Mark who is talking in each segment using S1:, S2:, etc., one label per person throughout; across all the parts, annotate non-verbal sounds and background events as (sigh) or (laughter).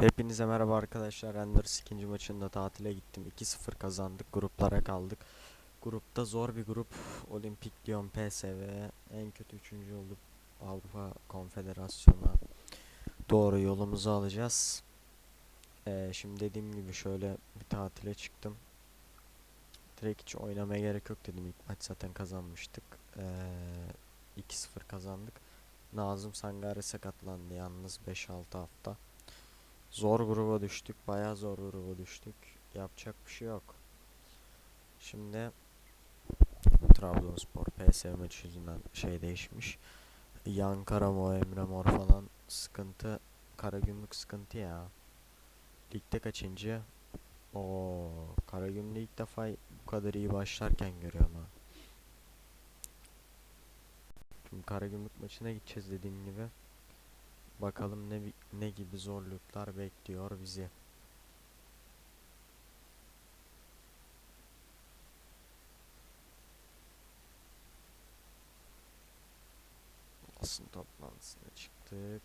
S1: Hepinize merhaba arkadaşlar. Enders ikinci maçında tatile gittim. 2-0 kazandık. Gruplara kaldık. Grupta zor bir grup. Olimpik Lyon PSV en kötü üçüncü olup Avrupa Konfederasyonu'na doğru yolumuzu alacağız. Ee, şimdi dediğim gibi şöyle bir tatile çıktım. Direkt hiç oynamaya gerek yok dedim. İlk maç zaten kazanmıştık. Ee, 2-0 kazandık. Nazım Sangare sakatlandı yalnız 5-6 hafta. Zor gruba düştük. Bayağı zor gruba düştük. Yapacak bir şey yok. Şimdi Trabzonspor PSV maçı yüzünden şey değişmiş. Yan Karamo, Emre Mor falan sıkıntı. Karagümrük sıkıntı ya. Ligde kaçıncı? O Karagümrük ilk defa bu kadar iyi başlarken görüyorum ha. Şimdi Karagümrük maçına gideceğiz dediğim gibi. Bakalım ne ne gibi zorluklar bekliyor bizi. Basın toplantısına çıktık.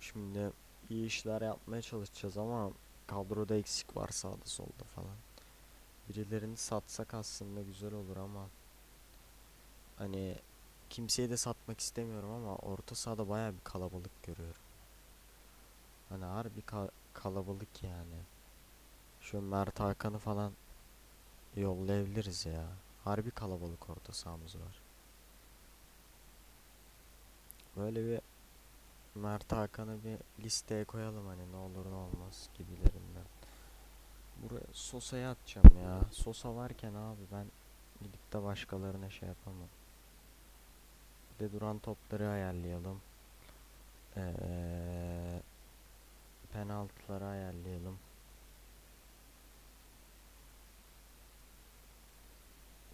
S1: Şimdi iyi işler yapmaya çalışacağız ama kadroda eksik var sağda solda falan. Birilerini satsak aslında güzel olur ama Hani kimseye de satmak istemiyorum ama orta sahada baya bir kalabalık görüyorum. Hani harbi ka- kalabalık yani. Şu Mert Hakan'ı falan yollayabiliriz ya. Harbi kalabalık orta sahamız var. Böyle bir Mert Hakan'ı bir listeye koyalım hani ne olur ne olmaz gibilerinden. Buraya Sosa'yı atacağım ya. Sosa varken abi ben gidip de başkalarına şey yapamam. De duran topları ayarlayalım. Ee, penaltıları ayarlayalım.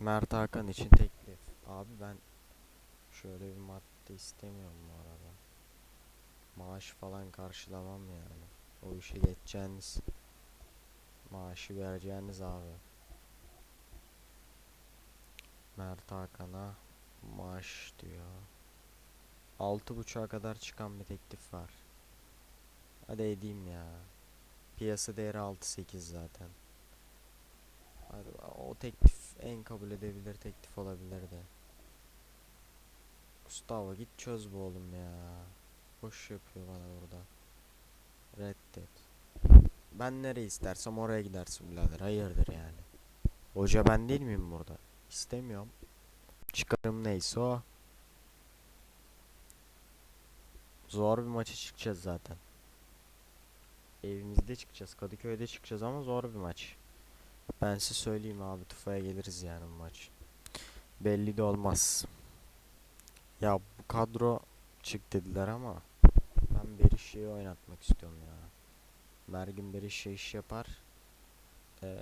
S1: Mert Hakan için teklif. Abi ben şöyle bir madde istemiyorum bu arada. Maaş falan karşılamam yani. O işe geçeceğiniz maaşı vereceğiniz abi. Mert Hakan'a maaş diyor. Altı buçuğa kadar çıkan bir teklif var. Hadi edeyim ya. Piyasa değeri 6-8 zaten. Hadi o teklif en kabul edebilir teklif olabilir de. Gustavo git çöz bu oğlum ya. Boş yapıyor bana burada. Reddet. Ben nereye istersem oraya gidersin birader. Hayırdır yani. Hoca ben değil miyim burada? İstemiyorum. Çıkarım neyse o. Zor bir maça çıkacağız zaten. Evimizde çıkacağız. Kadıköy'de çıkacağız ama zor bir maç. Ben size söyleyeyim abi Tufa'ya geliriz yani bu maç. Belli de olmaz. Ya bu kadro çık dediler ama ben Berişe'yi oynatmak istiyorum ya. Mergin Berişe iş yapar. Ee,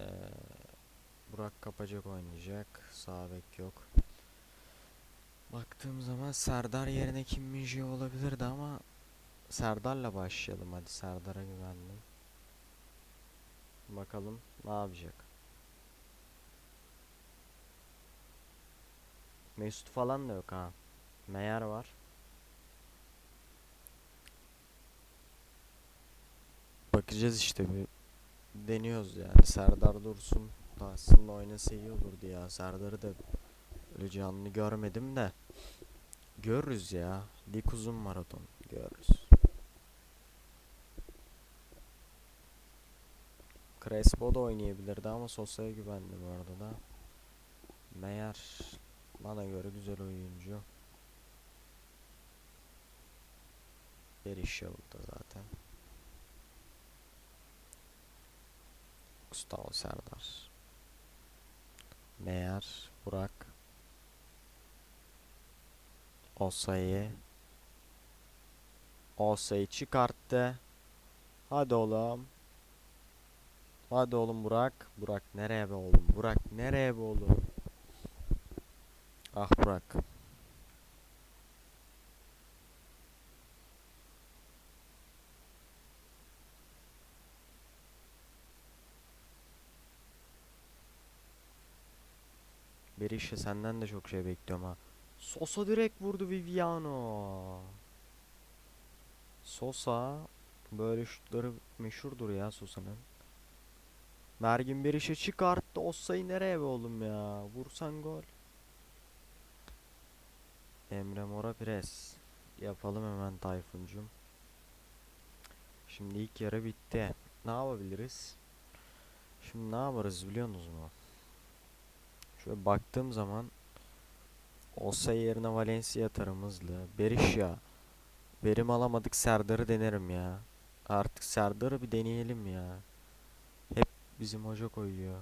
S1: Burak Kapacak oynayacak. Sağ bek yok. Baktığım zaman Serdar yerine Kim Min olabilirdi ama Serdar'la başlayalım hadi Serdar'a güvendim. Bakalım ne yapacak. Mesut falan da yok ha. Meyer var. Bakacağız işte bir deniyoruz yani. Serdar Dursun aslında oynasa iyi olurdu ya. Serdar'ı da öyle canlı görmedim de. Görürüz ya. Lig uzun maraton. Görürüz. Crespo da oynayabilirdi ama Sosa'ya güvendim orada da. Meyer bana göre güzel oyuncu. Berisha burada zaten. Gustavo Serdar. Meyer, Burak. Osayi. Osayi çıkarttı. Hadi oğlum. Hadi oğlum Burak. Burak nereye be oğlum? Burak nereye be oğlum? Ah Burak. Berisha senden de çok şey bekliyorum ha. Sosa direkt vurdu Viviano. Sosa böyle şutları meşhurdur ya Sosa'nın. Mergin bir işe çıkarttı. Ossa'yı nereye be oğlum ya? Vursan gol. Emre Mora pres. Yapalım hemen Tayfuncum. Şimdi ilk yarı bitti. Ne yapabiliriz? Şimdi ne yaparız biliyor musunuz mu? Şöyle baktığım zaman Osa yerine Valencia atarım hızlı. Berisha. Verim alamadık Serdar'ı denerim ya. Artık Serdar'ı bir deneyelim ya. Hep bizim hoca koyuyor.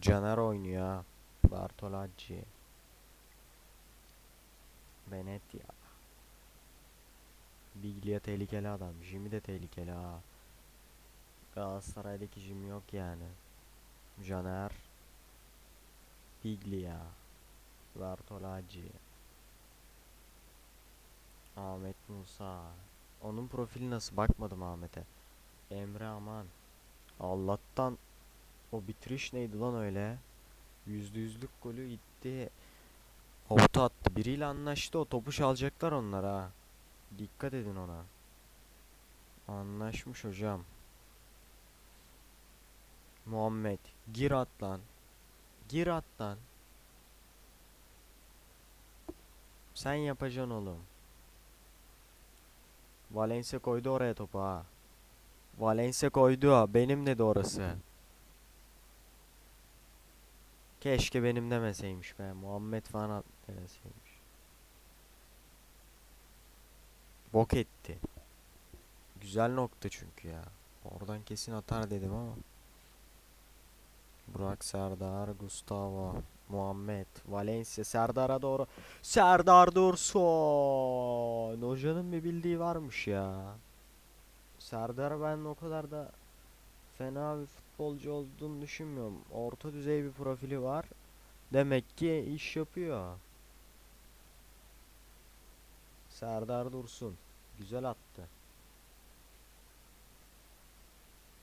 S1: Caner oynuyor. Bartolacci. Benetia. Biglia tehlikeli adam. Jimmy de tehlikeli ha. Galatasaray'daki Jimmy yok yani. Caner. Biglia. Bartolacci. Ahmet Musa. Onun profili nasıl? Bakmadım Ahmet'e. Emre Aman. Allah'tan o bitiriş neydi lan öyle? Yüzde yüzlük golü itti. Avuta attı. Biriyle anlaştı. O topu çalacaklar onlar ha. Dikkat edin ona. Anlaşmış hocam. Muhammed. Gir at lan. Gir at lan. Sen yapacaksın oğlum. Valencia koydu oraya topu ha. Valencia koydu ha. Benim dedi orası. Keşke benim demeseymiş be. Muhammed falan demeseymiş. Bok etti. Güzel nokta çünkü ya. Oradan kesin atar dedim ama. Burak Serdar, Gustavo, Muhammed, Valencia, Serdar'a doğru. Serdar Dursun. Hocanın bir bildiği varmış ya. Serdar ben o kadar da fena bir futbolcu olduğunu düşünmüyorum. Orta düzey bir profili var. Demek ki iş yapıyor. Serdar Dursun. Güzel attı.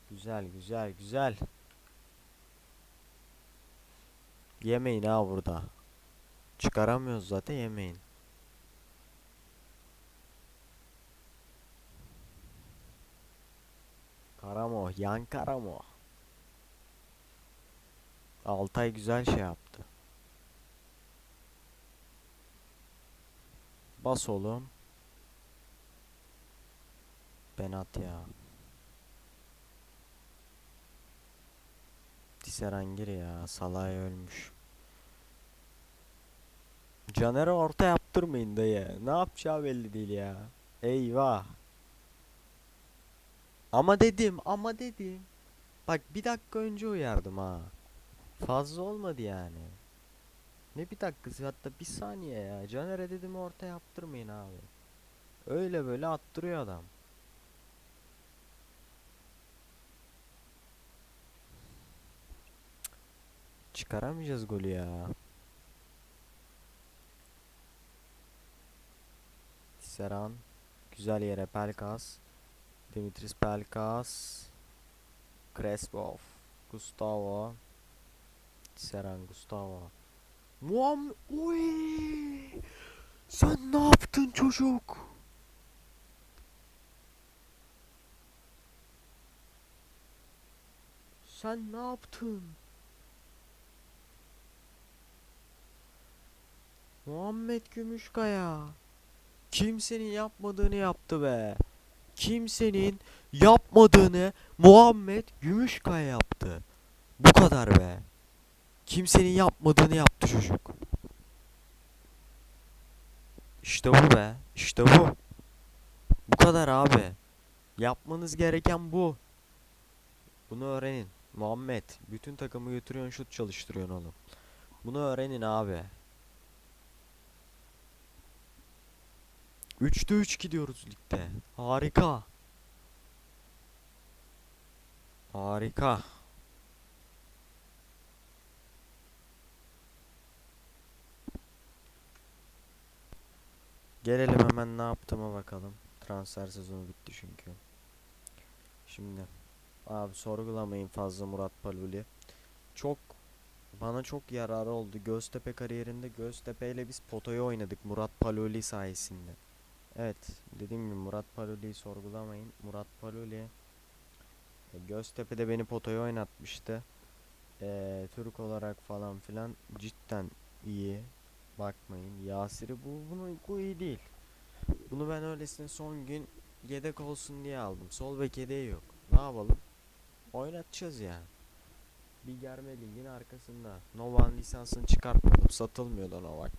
S1: Güzel güzel güzel. Yemeyin ha burada. Çıkaramıyoruz zaten yemeyin. Karamo, yan Karamo. Altay güzel şey yaptı. Bas oğlum. Benat ya. Tisserangir ya. Salay ölmüş. Caner'e orta yaptırmayın dayı. Ne yapacağı belli değil ya. Eyvah. Ama dedim, ama dedim. Bak bir dakika önce uyardım ha. Fazla olmadı yani. Ne bir dakikası hatta bir saniye ya. Caner'e dedim orta yaptırmayın abi. Öyle böyle attırıyor adam. Çıkaramayacağız golü ya. Tisseran. Güzel yere Pelkas. Dimitris Pelkas. Crespov. Gustavo. Tisseran Gustavo. Muam Uy! Sen ne yaptın çocuk? Sen ne yaptın? Muhammed Gümüşkaya. Kimsenin yapmadığını yaptı be. Kimsenin yapmadığını Muhammed Gümüşkaya yaptı. Bu kadar be. Kimsenin yapmadığını yaptı çocuk. İşte bu be. İşte bu. Bu kadar abi. Yapmanız gereken bu. Bunu öğrenin. Muhammed. Bütün takımı götürüyorsun şut çalıştırıyorsun oğlum. Bunu öğrenin abi. 3'te 3 gidiyoruz ligde. Harika. Harika. Gelelim hemen ne yaptığıma bakalım. Transfer sezonu bitti çünkü. Şimdi abi sorgulamayın fazla Murat Paluli. Çok bana çok yararı oldu. Göztepe kariyerinde Göztepe ile biz potoyu oynadık Murat Paluli sayesinde. Evet, dediğim gibi Murat Paluli'yi sorgulamayın. Murat Paluli e, Göztepe'de beni potoya oynatmıştı. E, Türk olarak falan filan cidden iyi. Bakmayın. Yasir'i bu bunu bu iyi değil. Bunu ben öylesine son gün yedek olsun diye aldım. Sol bek yedeği yok. Ne yapalım? Oynatacağız yani. Bir Germeling'in arkasında. Novak'ın lisansını çıkartmadım. Satılmıyordu Novak.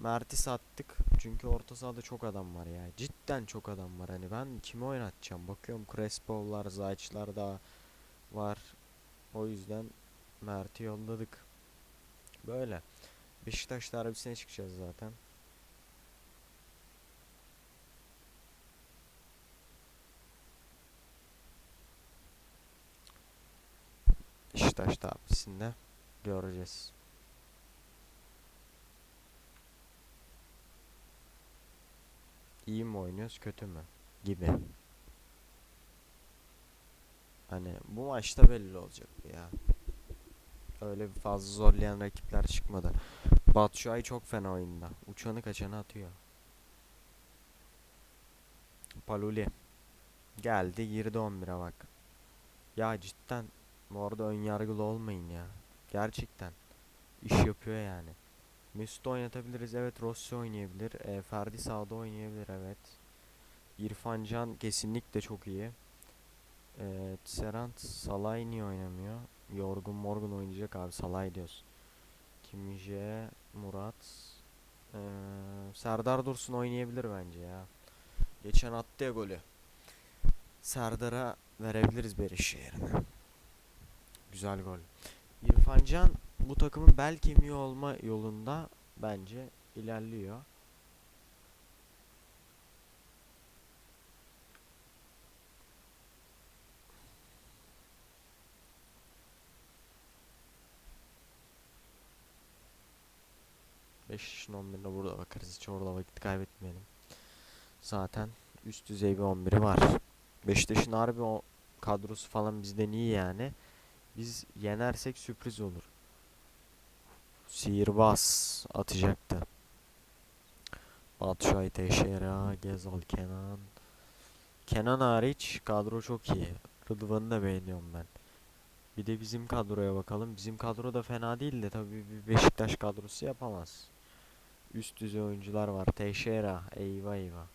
S1: Mert'i sattık. Çünkü orta sahada çok adam var ya. Cidden çok adam var. Hani ben kimi oynatacağım? Bakıyorum Crespo'lar, Zayç'lar da var. O yüzden Mert'i yolladık. Böyle. Beşiktaş derbisine çıkacağız zaten. Beşiktaş derbisinde göreceğiz. İyi mi oynuyoruz, kötü mü? Gibi. Hani bu maçta belli olacak ya. Öyle bir fazla zorlayan rakipler çıkmadı. Batshuayi çok fena oyunda. Uçanı kaçanı atıyor. Paluli. Geldi girdi 11'e bak. Ya cidden bu arada ön yargılı olmayın ya. Gerçekten. iş yapıyor yani. Mesut oynatabiliriz. Evet Rossi oynayabilir. E, Ferdi sağda oynayabilir. Evet. İrfan Can kesinlikle çok iyi. E, Serant Salay niye oynamıyor? Yorgun Morgun oynayacak abi. Salay diyoruz. Kim J, Murat. E, Serdar Dursun oynayabilir bence ya. Geçen attı ya golü. Serdar'a verebiliriz Berişi yerine. Güzel gol. İrfan Can bu takımın bel kemiği olma yolunda bence ilerliyor. Beşiktaş'ın 11'ine burada bakarız. Hiç orada vakit kaybetmeyelim. Zaten üst düzey bir 11'i var. Beşiktaş'ın harbi o kadrosu falan bizden iyi yani. Biz yenersek sürpriz olur. Sihirbaz atacaktı. Batshuayi Teixeira, Gezal Kenan. Kenan hariç kadro çok iyi. Rıdvan'ı da beğeniyorum ben. Bir de bizim kadroya bakalım. Bizim kadro da fena değil de tabii bir Beşiktaş kadrosu yapamaz. Üst düzey oyuncular var. Teixeira, eyvah eyvah.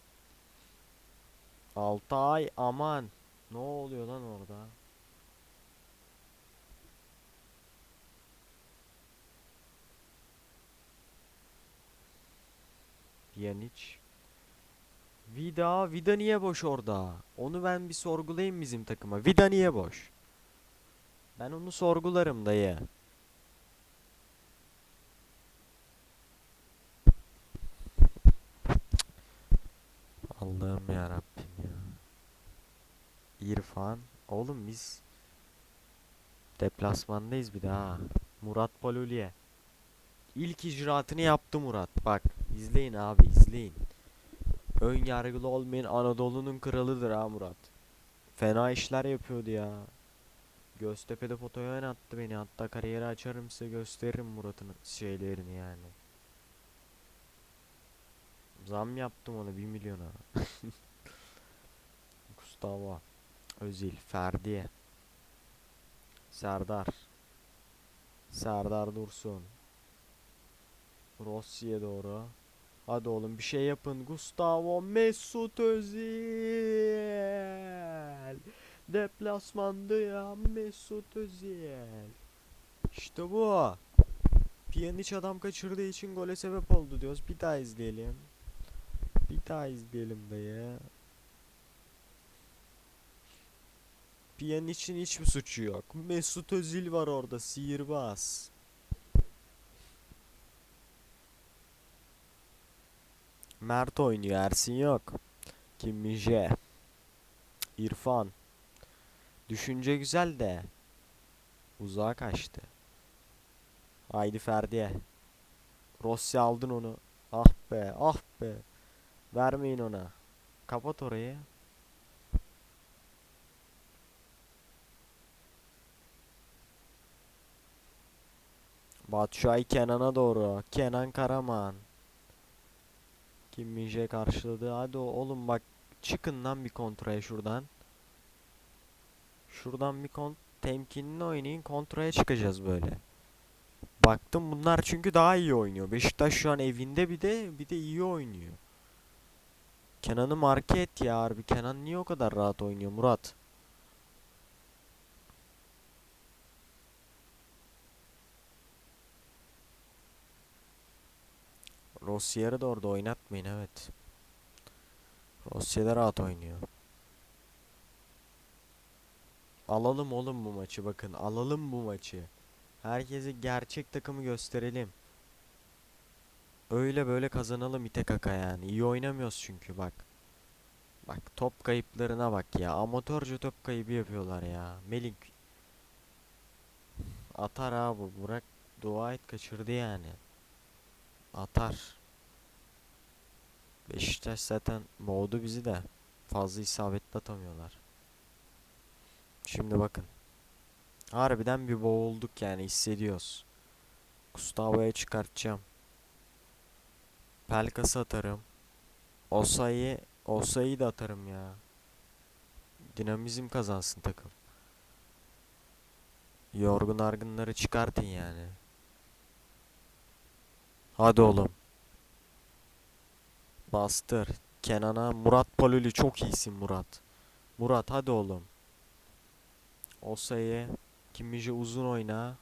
S1: Altay aman. Ne oluyor lan orada? Pjanic. Vida, Vida niye boş orada? Onu ben bir sorgulayayım bizim takıma. Vida niye boş? Ben onu sorgularım dayı. Allah'ım ya Rabbim ya. İrfan. Oğlum biz deplasmandayız bir daha. Murat Paluliye. İlk icraatını yaptı Murat. Bak izleyin abi izleyin. Ön yargılı olmayın Anadolu'nun kralıdır ha Murat. Fena işler yapıyordu ya. Göztepe'de fotoğrafı oynattı beni. Hatta kariyeri açarım size gösteririm Murat'ın şeylerini yani. Zam yaptım ona 1 milyona. (laughs) Gustavo. Özil. Ferdi. Serdar. Serdar Dursun. Rossi'ye doğru. Hadi oğlum bir şey yapın. Gustavo Mesut Özil. Deplasmanda ya Mesut Özil. İşte bu. Pjanic adam kaçırdığı için gole sebep oldu diyoruz. Bir daha izleyelim. Bir daha izleyelim dayı. Pjanic'in hiçbir suçu yok. Mesut Özil var orada sihirbaz. Mert oynuyor. Ersin yok. Kim Min-jae. İrfan. Düşünce güzel de. Uzağa kaçtı. Haydi Ferdi'ye. Rossi aldın onu. Ah be ah be. Vermeyin ona. Kapat orayı. Batshuayi Kenan'a doğru. Kenan Karaman. Kim Min-jae karşıladı. Hadi oğlum bak çıkın lan bir kontraya şuradan. Şuradan bir kont temkinli oynayın kontraya çıkacağız böyle. Baktım bunlar çünkü daha iyi oynuyor. Beşiktaş şu an evinde bir de bir de iyi oynuyor. Kenan'ı marke et ya harbi. Kenan niye o kadar rahat oynuyor Murat? Rossier'i de orada oynatmayın evet. Rossier de rahat oynuyor. Alalım oğlum bu maçı bakın. Alalım bu maçı. Herkese gerçek takımı gösterelim. Öyle böyle kazanalım ite kaka yani. İyi oynamıyoruz çünkü bak. Bak top kayıplarına bak ya. Amatörce top kaybı yapıyorlar ya. Melik. Atar abi. Burak dua et kaçırdı yani. Atar. Beşiktaş zaten boğdu bizi de. Fazla isabetli atamıyorlar. Şimdi bakın. Harbiden bir boğulduk yani hissediyoruz. Gustavo'ya çıkartacağım. Pelkas'ı atarım. Osayi, Osayi'yi de atarım ya. Dinamizm kazansın takım. Yorgun argınları çıkartın yani. Hadi oğlum. Bastır. Kenan'a Murat Paluli çok iyisin Murat. Murat hadi oğlum. Osayi. Kimmice uzun oyna.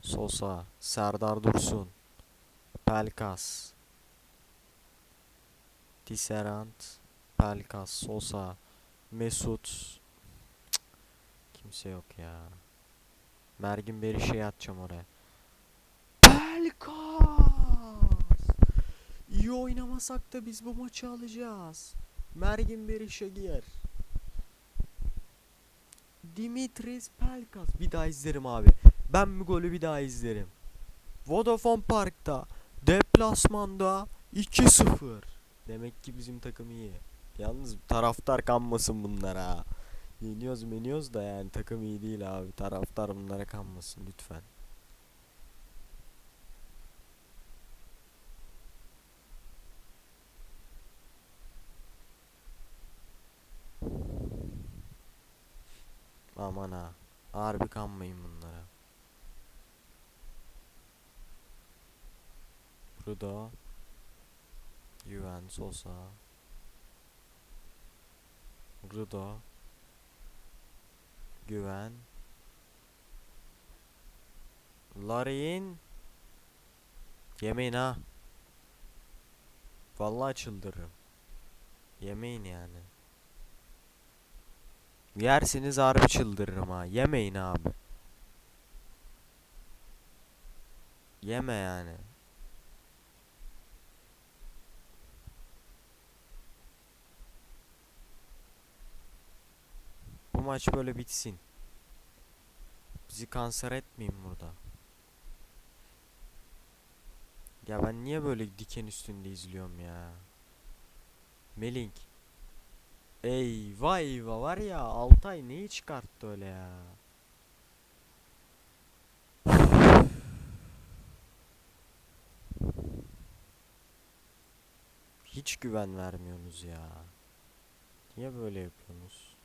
S1: Sosa. Serdar Dursun. Pelkas. Tisserand. Pelkas. Sosa. Mesut. Cık, Kimse yok ya. Mergin Berişe'yi atacağım oraya. Pelkas! İyi oynamasak da biz bu maçı alacağız. Mergin Berişe giyer. Dimitris Pelkas. Bir daha izlerim abi. Ben bu golü bir daha izlerim. Vodafone Park'ta deplasmanda 2-0. Demek ki bizim takım iyi. Yalnız taraftar kanmasın bunlara. Yeniyoruz meniyoruz da yani takım iyi değil abi. Taraftar bunlara kanmasın lütfen. Aman ha. Harbi kanmayın bunlara. Rudo. Güven Sosa. Rudo. Güven. Larin. Yemeyin ha. Vallahi çıldırırım. Yemeyin yani. Yersiniz harbi çıldırırım ha. Yemeyin abi. Yeme yani. Bu maç böyle bitsin. Bizi kanser etmeyin burada. Ya ben niye böyle diken üstünde izliyorum ya? Melink. Eyvah eyvah var ya Altay neyi çıkarttı öyle ya? Hiç güven vermiyorsunuz ya. Niye böyle yapıyorsunuz?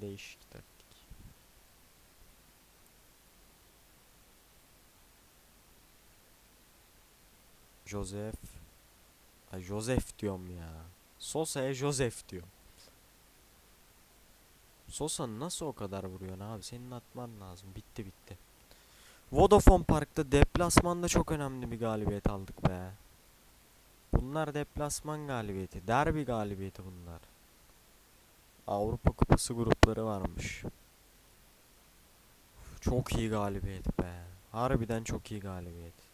S1: Değişik taktik. Joseph. Ay Joseph diyorum ya. Sosa'ya Joseph diyor. Sosa nasıl o kadar vuruyor abi? Senin atman lazım. Bitti bitti. Vodafone Park'ta deplasmanda çok önemli bir galibiyet aldık be. Bunlar deplasman galibiyeti. Derbi galibiyeti bunlar. Avrupa Kupası grupları varmış. Çok iyi galibiyet be. Harbiden çok iyi galibiyet.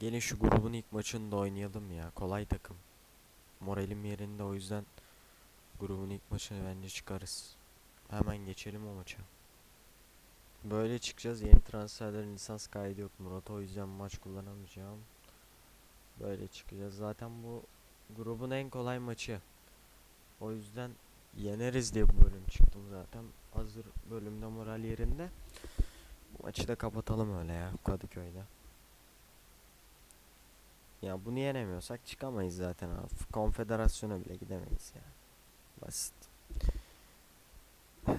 S1: Gelin şu grubun ilk maçını da oynayalım ya. Kolay takım. Moralim yerinde o yüzden grubun ilk maçını bence çıkarız. Hemen geçelim o maça. Böyle çıkacağız. Yeni transferlerin lisans kaydı yok Murat. O yüzden maç kullanamayacağım. Böyle çıkacağız. Zaten bu grubun en kolay maçı. O yüzden yeneriz diye bu bölüm çıktım zaten. Hazır bölümde moral yerinde. Bu maçı da kapatalım öyle ya Kadıköy'de. Ya bunu yenemiyorsak çıkamayız zaten abi. Konfederasyona bile gidemeyiz ya. Basit.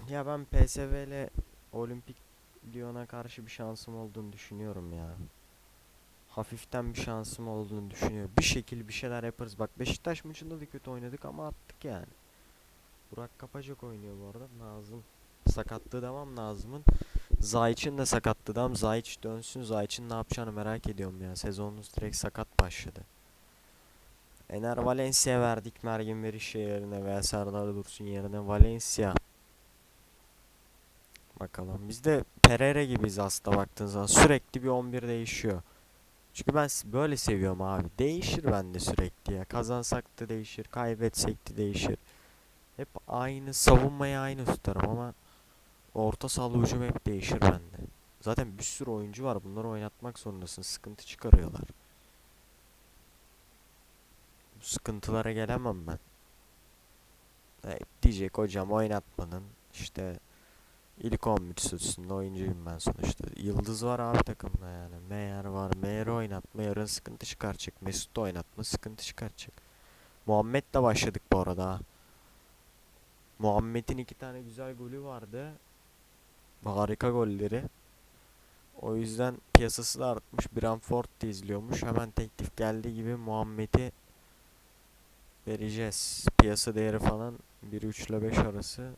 S1: Ya ben PSV ile Olimpik Lyon'a karşı bir şansım olduğunu düşünüyorum ya. Hafiften bir şansım olduğunu düşünüyorum. Bir şekil bir şeyler yaparız. Bak Beşiktaş maçında da kötü oynadık ama attık yani. Burak Kapacak oynuyor bu arada. Nazım sakatlığı devam Nazım'ın. Zayç'in de sakatlığı devam. Zayç dönsün. Zayç'in ne yapacağını merak ediyorum ya. Sezonumuz direkt sakat başladı. Ener Valencia verdik Mergin Verişe yerine veya Serdar Dursun yerine Valencia. Bakalım. Biz de Pereira gibiyiz aslında baktığınız zaman. Sürekli bir 11 değişiyor. Çünkü ben böyle seviyorum abi. Değişir bende sürekli ya. Kazansak da değişir, kaybetsek de değişir. Hep aynı savunmayı aynı tutarım ama orta saha hücum hep değişir bende. Zaten bir sürü oyuncu var. Bunları oynatmak zorundasın. Sıkıntı çıkarıyorlar. Bu sıkıntılara gelemem ben. E, diyecek hocam oynatmadın. İşte ilk 11 süsünde oyuncuyum ben sonuçta. Yıldız var abi takımda yani. Meyer var. Meyer'i oynatma yarın sıkıntı çıkaracak. Mesut'u oynatma sıkıntı çıkaracak. Muhammed'le başladık bu arada. ha. Muhammed'in iki tane güzel golü vardı. Harika golleri. O yüzden piyasası da artmış. Brentford da izliyormuş. Hemen teklif geldiği gibi Muhammed'i vereceğiz. Piyasa değeri falan 1.3 ile 5 arası.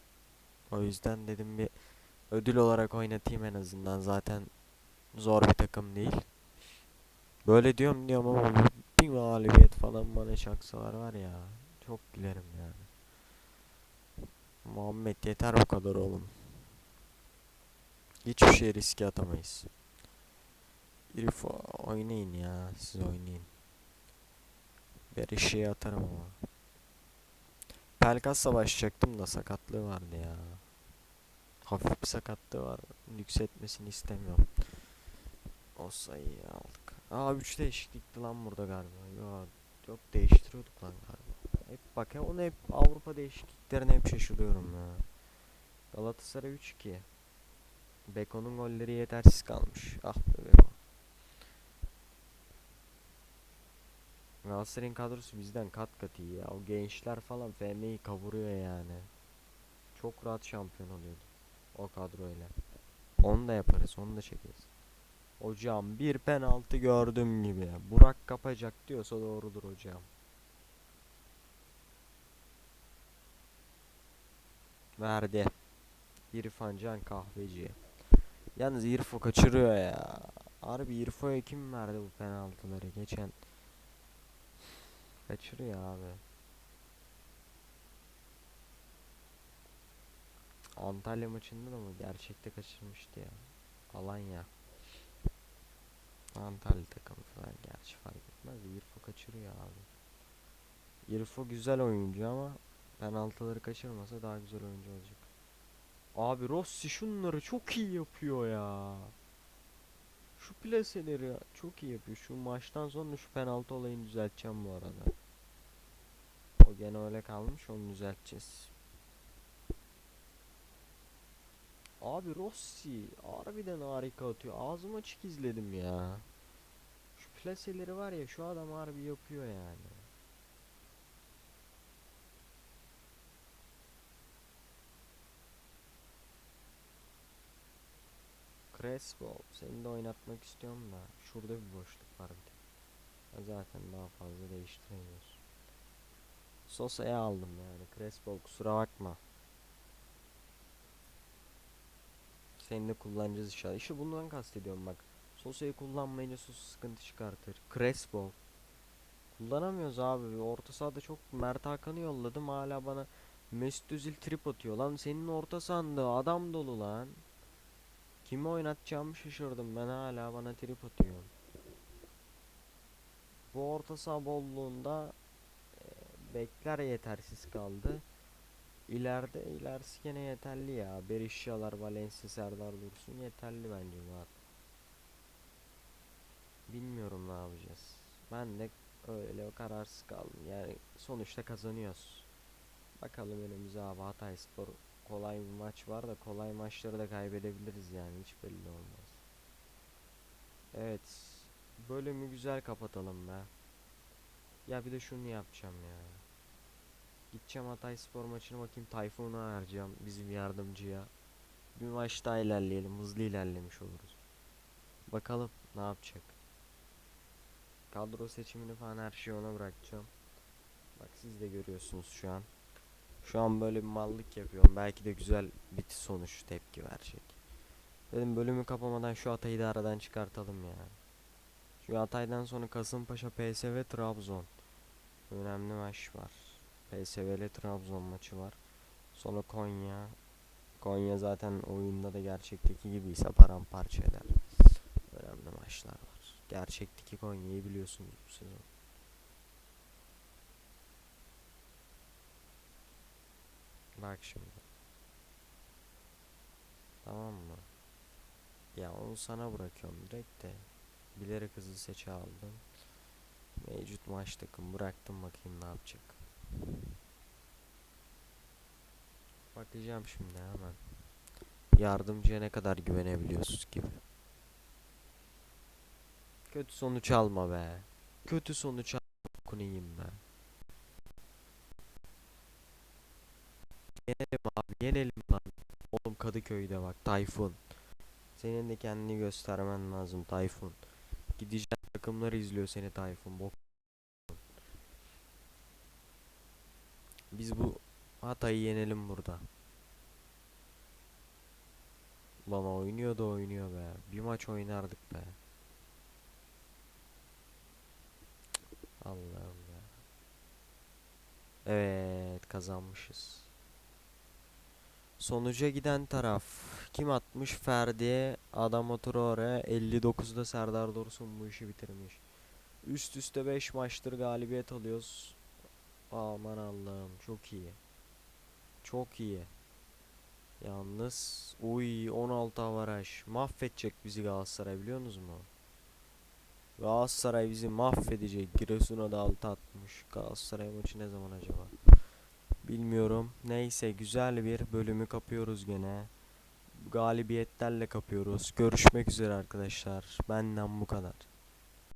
S1: O yüzden dedim bir ödül olarak oynatayım en azından. Zaten zor bir takım değil. Böyle diyorum diyorum ama bir- mağlubiyet falan bana çaksalar var ya. Çok gülerim yani. Muhammed yeter bu kadar oğlum. Hiçbir şey riske atamayız. Herif oynayın ya. Siz oynayın. Berişe'ye atarım ama. Pelkas'la başlayacaktım da sakatlığı vardı ya. Hafif bir sakatlığı var. Yükseltmesini istemiyorum. O sayıyı aldık. Aa 3 değişiklikti lan burada galiba. Yo, yok değiştiriyorduk lan galiba. Hep bak ya onu hep Avrupa değişikliklerine hep şaşırıyorum ya. Galatasaray 3-2. Beko'nun golleri yetersiz kalmış. Ah be Beko. Galatasaray'ın kadrosu bizden kat kat iyi ya. O gençler falan FM'yi kavuruyor yani. Çok rahat şampiyon oluyordu. O kadroyla. Onu da yaparız, onu da çekeriz. Hocam bir penaltı gördüm gibi. Burak kapacak diyorsa doğrudur hocam. Verdi. İrfan Can Kahveci. Yalnız İrfo kaçırıyor ya. Harbi İrfo'ya kim verdi bu penaltıları geçen? Kaçırıyor abi. Antalya maçında da mı gerçekte kaçırmıştı ya. Alanya. Antalya takımı falan gerçi fark etmez İrfo kaçırıyor abi. İrfo güzel oyuncu ama penaltıları kaçırmasa daha güzel oyuncu olacak. Abi Rossi şunları çok iyi yapıyor ya. Şu plaseleri çok iyi yapıyor. Şu maçtan sonra şu penaltı olayını düzelteceğim bu arada. O gene öyle kalmış onu düzelteceğiz. Abi Rossi harbiden harika atıyor. Ağzım açık izledim ya. Şu plaseleri var ya şu adam harbi yapıyor yani. Crespo seni de oynatmak istiyorum da şurada bir boşluk var bir. Ya Zaten daha fazla değiştiremiyoruz. Sosa'ya aldım yani Crespo kusura bakma. Seni de kullanacağız inşallah. İşte bundan kastediyorum bak. Sosa'yı kullanmayınca Sosa sıkıntı çıkartır. Crespo. Kullanamıyoruz abi. Orta sahada çok Mert Hakan'ı yolladım hala bana Mesut Özil trip atıyor lan. Senin orta sahanda adam dolu lan. Kimi oynatacağımı şaşırdım ben hala bana trip atıyor. Bu orta saha bolluğunda e, bekler yetersiz kaldı. İleride ilerisi gene yeterli ya. Berishyalar, Valencia, Serdar Dursun yeterli bence bu at. Bilmiyorum ne yapacağız. Ben de Öyle kararsız kaldım. Yani sonuçta kazanıyoruz. Bakalım önümüze abi Hatayspor kolay bir maç var da kolay maçları da kaybedebiliriz yani hiç belli olmaz. Evet. Bölümü güzel kapatalım be. Ya bir de şunu yapacağım ya. Gideceğim Hatayspor maçına bakayım Tayfun'u arayacağım bizim yardımcıya. Bir maç daha ilerleyelim. Hızlı ilerlemiş oluruz. Bakalım ne yapacak. Kadro seçimini falan her şeyi ona bırakacağım. Bak siz de görüyorsunuz şu an. Şu an böyle bir mallık yapıyorum. Belki de güzel bir sonuç tepki verecek. Dedim bölümü kapamadan şu Hatay'ı da aradan çıkartalım ya. Şu Hatay'dan sonra Kasımpaşa, PSV, Trabzon. Önemli maç var. PSV ile Trabzon maçı var. Sonra Konya. Konya zaten oyunda da gerçekteki gibiyse paramparça eder. Önemli maçlar var. Gerçekteki Konya'yı biliyorsunuz bu sezon. Bak şimdi. Tamam mı? Ya onu sana bırakıyorum direkt de. Bilerek hızlı seçe aldım. Mevcut maç takım bıraktım bakayım ne yapacak. Bakacağım şimdi hemen. Yardımcıya ne kadar güvenebiliyorsunuz gibi. Kötü sonuç alma be. Kötü sonuç alma. Kuneyim be. Yenelim abi yenelim lan. Oğlum Kadıköy'de bak Tayfun. Senin de kendini göstermen lazım Tayfun. Gideceğin takımlar izliyor seni Tayfun. Bok. Biz bu Hatay'ı yenelim burada. Lan oynuyor da oynuyor be. Bir maç oynardık be. Allah'ım ya. Evet kazanmışız. Sonuca giden taraf kim atmış? Ferdi'ye, Adama Traore, 59'da Serdar Dursun bu işi bitirmiş. Üst üste 5 maçtır galibiyet alıyoruz. Aman Allah'ım çok iyi. Çok iyi. Yalnız uy 16 avaraj mahvedecek bizi Galatasaray biliyorsunuz mu? Galatasaray bizi mahvedecek. Giresun'a da altı atmış. Galatasaray maçı ne zaman acaba? Bilmiyorum. Neyse güzel bir bölümü kapıyoruz gene. Galibiyetlerle kapıyoruz. Görüşmek üzere arkadaşlar. Benden bu kadar.